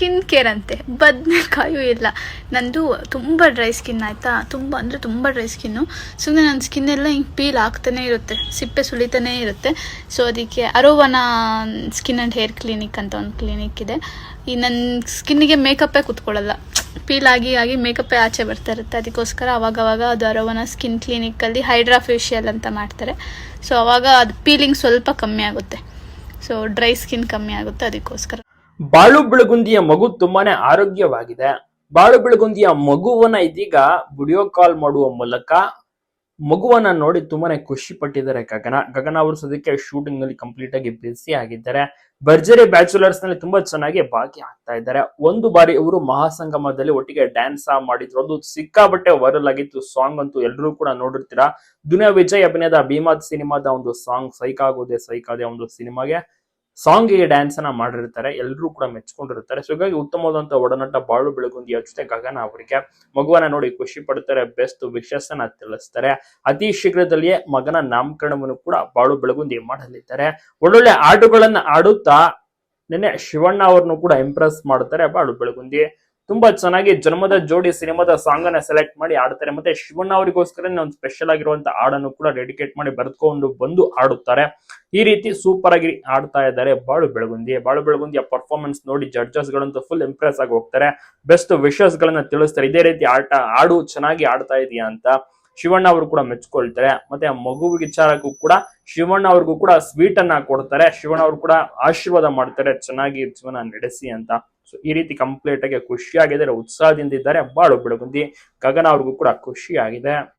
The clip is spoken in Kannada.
ಸ್ಕಿನ್ ಕೇರ್ ಅಂತೆ. ಬದನೆಕಾಯೂ ಇಲ್ಲ. ನಂದು ತುಂಬ ಡ್ರೈ ಸ್ಕಿನ್ ಆಯಿತಾ? ತುಂಬ, ಅಂದರೆ ತುಂಬ ಡ್ರೈ ಸ್ಕಿನ್ನು. ಸುಮ್ಮನೆ ನನ್ನ ಸ್ಕಿನ್ ಎಲ್ಲ ಹಿಂಗೆ ಪೀಲ್ ಆಗ್ತಾನೆ ಇರುತ್ತೆ. ಸಿಪ್ಪೆ ಸುಳಿತಾನೇ ಇರುತ್ತೆ. ಸೊ ಅದಕ್ಕೆ Arovana skin and hair clinic ಅಂತ ಒಂದು ಕ್ಲಿನಿಕ್ ಇದೆ. ಈ ನನ್ನ ಸ್ಕಿನ್ನಿಗೆ ಮೇಕಪ್ಪೇ ಕೂತ್ಕೊಳ್ಳಲ್ಲ. ಪೀಲ್ ಆಗಿ ಆಗಿ ಮೇಕಪ್ಪೇ ಆಚೆ ಬರ್ತಾ ಇರುತ್ತೆ. ಅದಕ್ಕೋಸ್ಕರ ಅವಾಗವಾಗ ಅದು ಅರೋವನ ಸ್ಕಿನ್ ಕ್ಲಿನಿಕ್ಕಲ್ಲಿ ಹೈಡ್ರಾ ಫೇಶಿಯಲ್ ಅಂತ ಮಾಡ್ತಾರೆ. ಸೊ ಅವಾಗ ಅದು ಪೀಲಿಂಗ್ ಸ್ವಲ್ಪ ಕಮ್ಮಿ ಆಗುತ್ತೆ. ಸೊ ಡ್ರೈ ಸ್ಕಿನ್ ಕಮ್ಮಿ ಆಗುತ್ತೆ ಅದಕ್ಕೋಸ್ಕರ. ಬಾಳು ಬೆಳಗುಂದಿಯ ಮಗು ತುಂಬಾನೇ ಆರೋಗ್ಯವಾಗಿದೆ. ಬಾಳು ಬೆಳಗುಂದಿಯ ಮಗುವನ್ನ ಇದೀಗ ವಿಡಿಯೋ ಕಾಲ್ ಮಾಡುವ ಮೂಲಕ ಮಗುವನ್ನ ನೋಡಿ ತುಂಬಾನೇ ಖುಷಿ ಪಟ್ಟಿದ್ದಾರೆ ಗಗನ. ಗಗನ ಅವರು ಸದ್ಯಕ್ಕೆ ಶೂಟಿಂಗ್ನಲ್ಲಿ ಕಂಪ್ಲೀಟ್ ಆಗಿ ಬ್ಯುಸಿ ಆಗಿದ್ದಾರೆ. ಭರ್ಜರಿ ಬ್ಯಾಚುಲರ್ಸ್ನಲ್ಲಿ ತುಂಬಾ ಚೆನ್ನಾಗಿ ಭಾಗಿ ಆಗ್ತಾ ಇದ್ದಾರೆ. ಒಂದು ಬಾರಿ ಇವರು ಮಹಾಸಂಗಮದಲ್ಲಿ ಒಟ್ಟಿಗೆ ಡ್ಯಾನ್ಸ್ ಮಾಡಿದ್ರು. ಅದು ಸಿಕ್ಕಾಬಟ್ಟೆ ವೈರಲ್ ಆಗಿತ್ತು. ಸಾಂಗ್ ಅಂತೂ ಎಲ್ಲರೂ ಕೂಡ ನೋಡಿರ್ತೀರಾ? ದುನಿಯಾ ವಿಜಯ್ ಅಭಿನಯದ ಭೀಮಾದ್ ಸಿನಿಮಾದ ಒಂದು ಸಾಂಗ್ ಸೈಕ್ ಸೈಕಾದೆ ಒಂದು ಸಿನಿಮಾಗೆ ಸಾಂಗ್ಗೆ ಡ್ಯಾನ್ಸ್ ಅನ್ನ ಮಾಡಿರ್ತಾರೆ ಎಲ್ಲರೂ ಕೂಡ ಮೆಚ್ಕೊಂಡಿರ್ತಾರೆ. ಸೊ ಹೀಗಾಗಿ ಉತ್ತಮವಾದಂತಹ ಒಡನಾಟ ಬಾಳು ಬೆಳಗುಂದಿಯ ಜೊತೆ ಗಗನ ಅವರಿಗೆ ಮಗುವನ್ನ ನೋಡಿ ಖುಷಿ ಪಡ್ತಾರೆ ಬೆಸ್ಟ್ ವಿಶಸ್ ಅನ್ನ ತಿಳಿಸ್ತಾರೆ. ಅತಿ ಶೀಘ್ರದಲ್ಲಿಯೇ ಮಗನ ನಾಮಕರಣವನ್ನು ಕೂಡ ಬಾಳು ಬೆಳಗುಂದಿ ಮಾಡಲಿದ್ದಾರೆ. ಒಳ್ಳೊಳ್ಳೆ ಹಾಡುಗಳನ್ನ ಆಡುತ್ತಾ ನಿನ್ನೆ ಶಿವಣ್ಣ ಅವ್ರನ್ನು ಕೂಡ ಇಂಪ್ರೆಸ್ ಮಾಡ್ತಾರೆ ಬಾಳು ಬೆಳಗುಂದಿ. ತುಂಬಾ ಚೆನ್ನಾಗಿ ಜನ್ಮದ ಜೋಡಿ ಸಿನಿಮಾದ ಸಾಂಗ್ ಅನ್ನ ಸೆಲೆಕ್ಟ್ ಮಾಡಿ ಆಡ್ತಾರೆ ಮತ್ತೆ ಶಿವಣ್ಣ ಅವರಿಗೋಸ್ಕರ ಒಂದು ಸ್ಪೆಷಲ್ ಆಗಿರುವಂತ ಹಾಡನ್ನು ಕೂಡ ಡೆಡಿಕೇಟ್ ಮಾಡಿ ಬರೆದುಕೊಂಡು ಬಂದು ಆಡುತ್ತಾರೆ ಈ ರೀತಿ ಸೂಪರ್ ಆಗಿ ಆಡ್ತಾ ಇದ್ದಾರೆ ಬಾಳು ಬೆಳಗುಂದಿ. ಬಾಳು ಬೆಳಗುಂದಿಯ ಪರ್ಫಾರ್ಮೆನ್ಸ್ ನೋಡಿ ಜಡ್ಜಸ್ ಗಳಂತೂ ಫುಲ್ ಇಂಪ್ರೆಸ್ ಆಗಿ ಹೋಗ್ತಾರೆ. ಬೆಸ್ಟ್ ವಿಶಸ್ ಗಳನ್ನ ತಿಳಿಸ್ತಾರೆ. ಇದೇ ರೀತಿ ಆಟ ಆಡು ಚೆನ್ನಾಗಿ ಆಡ್ತಾ ಇದೆಯಾ ಅಂತ ಶಿವಣ್ಣ ಅವರು ಕೂಡ ಮೆಚ್ಕೊಳ್ತಾರೆ. ಮತ್ತೆ ಆ ಮಗು ವಿಚಾರಕ್ಕೂ ಕೂಡ ಶಿವಣ್ಣ ಅವ್ರಿಗೂ ಕೂಡ ಸ್ವೀಟ್ ಅನ್ನ ಕೊಡ್ತಾರೆ. ಶಿವಣ್ಣ ಅವರು ಕೂಡ ಆಶೀರ್ವಾದ ಮಾಡ್ತಾರೆ. ಚೆನ್ನಾಗಿ ಜೀವನ ನಡೆಸಿ ಅಂತ. ಸೊ ಈ ರೀತಿ ಕಂಪ್ಲೀಟ್ ಆಗಿ ಖುಷಿಯಾಗಿದ್ದಾರೆ ಉತ್ಸಾಹದಿಂದ ಇದ್ದಾರೆ ಬಾಳು ಬೆಳಗುಂದಿ ಗಗನ ಅವ್ರಿಗೂ ಕೂಡ ಖುಷಿಯಾಗಿದೆ.